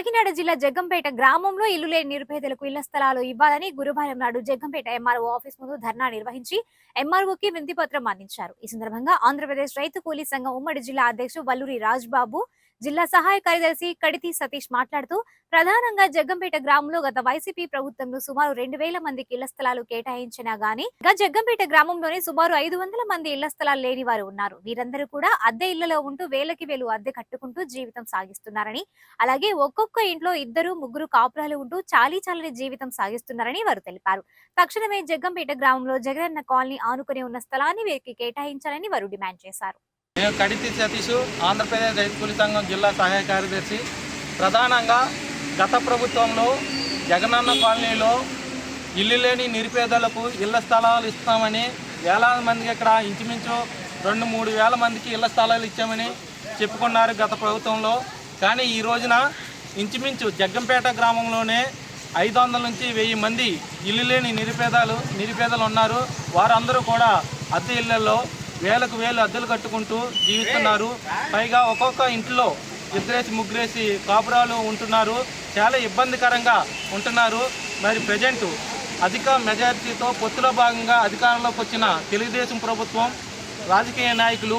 కాకినాడ జిల్లా జగ్గంపేట గ్రామంలో ఇల్లు లేని నిరుపేదలకు ఇళ్ళ స్థలాలు ఇవ్వాలని గురువారం నాడు జగ్గంపేట ఎంఆర్ఓ ఆఫీస్ ముందు ధర్నా నిర్వహించి ఎంఆర్ఓకి వినతిపత్రం అందించారు. ఈ సందర్భంగా ఆంధ్రప్రదేశ్ రైతు కూలీ సంఘం ఉమ్మడి జిల్లా అధ్యక్షుడు వల్లూరి రాజ్బాబు జిల్లా సహాయ కార్యదర్శి కడితి సతీష్ మాట్లాడుతూ ప్రధానంగా జగ్గంపేట గ్రామంలో గత వైసీపీ ప్రభుత్వంలో సుమారు రెండు వేల మందికి ఇళ్ళ స్థలాలు కేటాయించినా గానీ ఇంకా జగ్గంపేట గ్రామంలోనే సుమారు ఐదు వందల మంది ఇళ్ళ స్థలాలు లేని వారు ఉన్నారు. వీరందరూ కూడా అద్దె ఇళ్ళలో ఉంటూ వేలకి వేలు అద్దె కట్టుకుంటూ జీవితం సాగిస్తున్నారని అలాగే ఒక్కొక్క ఇంట్లో ఇద్దరు ముగ్గురు కాపురాలు ఉంటూ చాలీ చాలని జీవితం సాగిస్తున్నారని వారు తెలిపారు. తక్షణమే జగ్గంపేట గ్రామంలో జగనన్న కాలనీ ఆనుకుని ఉన్న స్థలాన్ని వీరికి కేటాయించాలని వారు డిమాండ్ చేశారు. నేను కడితి సతీష్ ఆంధ్రప్రదేశ్ రైతు కూలీ సంఘం జిల్లా సహాయ కార్యదర్శి. ప్రధానంగా గత ప్రభుత్వంలో జగనన్న కాలనీలో ఇల్లు లేని నిరుపేదలకు ఇళ్ళ స్థలాలు ఇస్తామని వేలాది మందికి ఇక్కడ ఇంచుమించు రెండు మూడు వేల మందికి ఇళ్ళ స్థలాలు ఇచ్చామని చెప్పుకున్నారు గత ప్రభుత్వంలో. కానీ ఈ రోజున ఇంచుమించు జగ్గంపేట గ్రామంలోనే ఐదు వందల నుంచి వెయ్యి మంది ఇల్లు లేని నిరుపేదలు నిరుపేదలు ఉన్నారు. వారందరూ కూడా అద్దె ఇళ్ళలో వేలకు వేలు అద్దెలు కట్టుకుంటూ జీవిస్తున్నారు. పైగా ఒక్కొక్క ఇంట్లో ఇద్దరేసి ముగ్గురేసి కాపురాలు ఉంటున్నారు. చాలా ఇబ్బందికరంగా ఉంటున్నారు. మరి ప్రజెంట్ అధిక మెజారిటీతో పొత్తులో భాగంగా అధికారంలోకి వచ్చిన తెలుగుదేశం ప్రభుత్వం రాజకీయ నాయకులు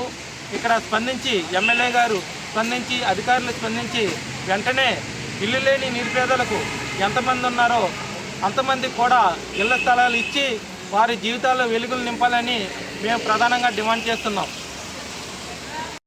ఇక్కడ స్పందించి ఎమ్మెల్యే గారు స్పందించి అధికారులు స్పందించి వెంటనే ఇల్లు లేని నిరుపేదలకు ఎంతమంది ఉన్నారో అంతమంది కూడా ఇళ్ళ స్థలాలు ఇచ్చి వారి జీవితాల్లో వెలుగులు నింపాలని మేము ప్రధానంగా డిమాండ్ చేస్తున్నాం.